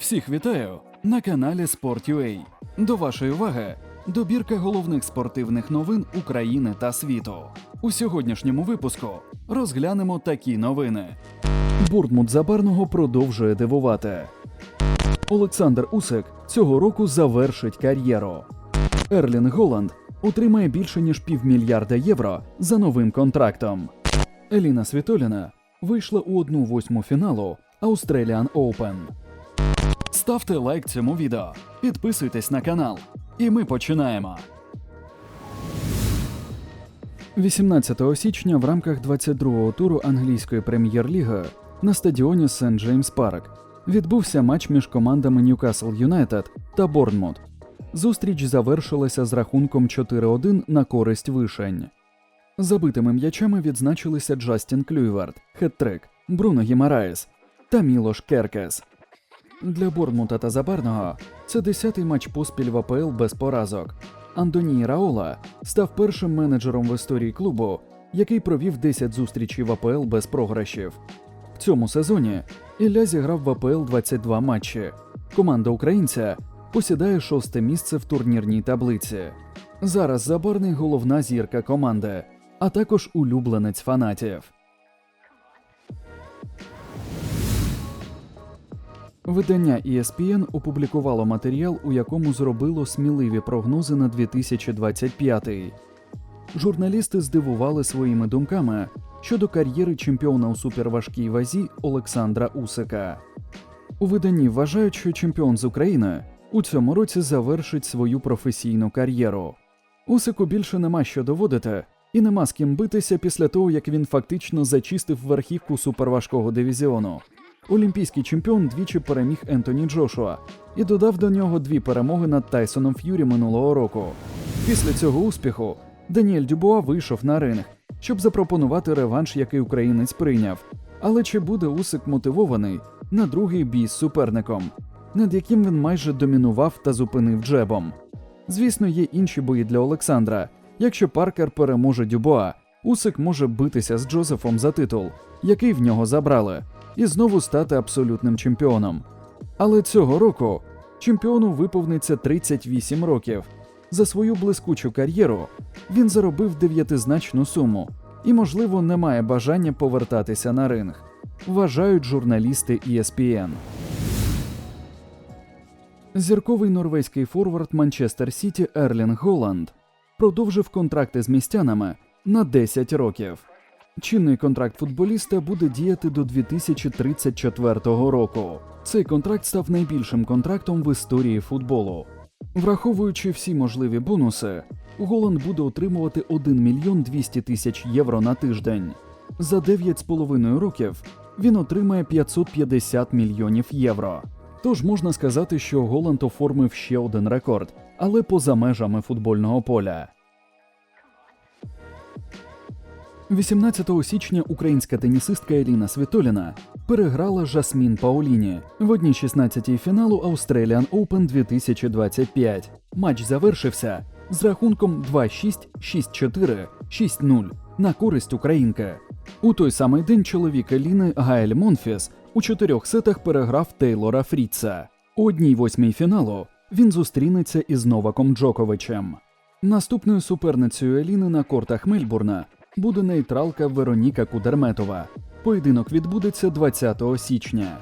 Всіх вітаю на каналі Sport.ua. До вашої уваги добірка головних спортивних новин України та світу. У сьогоднішньому випуску розглянемо такі новини. Бурдмут Забарного продовжує дивувати. Олександр Усик цього року завершить кар'єру. Ерлін Голланд отримає більше ніж півмільярда євро за новим контрактом. Еліна Світоліна вийшла у одну восьму фіналу Australian Open. Ставте лайк цьому відео, підписуйтесь на канал, і ми починаємо. 18 січня в рамках 22-го туру англійської прем'єр-ліги на стадіоні Сент Джеймс Парк відбувся матч між командами Ньюкасл Юнайтед та Борнмут. Зустріч завершилася з рахунком 4-1 на користь вишень. Забитими м'ячами відзначилися Джастін Клюйвард, Хеттрик, Бруно Гімараєс та Мілош Керкес. Для Борнмута та Забарного це десятий матч поспіль в АПЛ без поразок. Андоній Раола став першим менеджером в історії клубу, який провів 10 зустрічей в АПЛ без програшів. В цьому сезоні Ілля зіграв в АПЛ 22 матчі. Команда українця посідає шосте місце в турнірній таблиці. Зараз Забарний головна зірка команди, а також улюбленець фанатів. Видання ESPN опублікувало матеріал, у якому зробило сміливі прогнози на 2025. Журналісти здивували своїми думками щодо кар'єри чемпіона у суперважкій вазі Олександра Усика. У виданні вважають, що чемпіон з України у цьому році завершить свою професійну кар'єру. Усику більше нема що доводити, і нема з ким битися після того, як він фактично зачистив верхівку суперважкого дивізіону. Олімпійський чемпіон двічі переміг Ентоні Джошуа і додав до нього дві перемоги над Тайсоном Ф'юрі минулого року. Після цього успіху Даніель Дюбуа вийшов на ринг, щоб запропонувати реванш, який українець прийняв. Але чи буде Усик мотивований на другий бій з суперником, над яким він майже домінував та зупинив джебом? Звісно, є інші бої для Олександра. Якщо Паркер переможе Дюбуа, Усик може битися з Джозефом за титул, який в нього забрали, і знову стати абсолютним чемпіоном. Але цього року чемпіону виповниться 38 років. За свою блискучу кар'єру він заробив дев'ятизначну суму і, можливо, не має бажання повертатися на ринг, вважають журналісти ESPN. Зірковий норвезький форвард Манчестер Сіті Ерлінг Голланд продовжив контракти з містянами на 10 років. Чинний контракт футболіста буде діяти до 2034 року. Цей контракт став найбільшим контрактом в історії футболу. Враховуючи всі можливі бонуси, Голланд буде отримувати 1 мільйон 200 тисяч євро на тиждень. За 9,5 років він отримає 550 мільйонів євро. Тож можна сказати, що Голланд оформив ще один рекорд, але поза межами футбольного поля. 18 січня українська тенісистка Еліна Світоліна переграла Жасмін Пауліні в одній 16-й фіналу Australian Open 2025. Матч завершився з рахунком 2-6, 6-4, 6-0 на користь українки. У той самий день чоловік Еліни Гаель Монфіс у чотирьох сетах переграв Тейлора Фріца. У одній восьмій фіналу він зустрінеться із Новаком Джоковичем. Наступною суперницею Еліни на кортах Мельбурна буде нейтралка Вероніка Кудерметова. Поєдинок відбудеться 20 січня.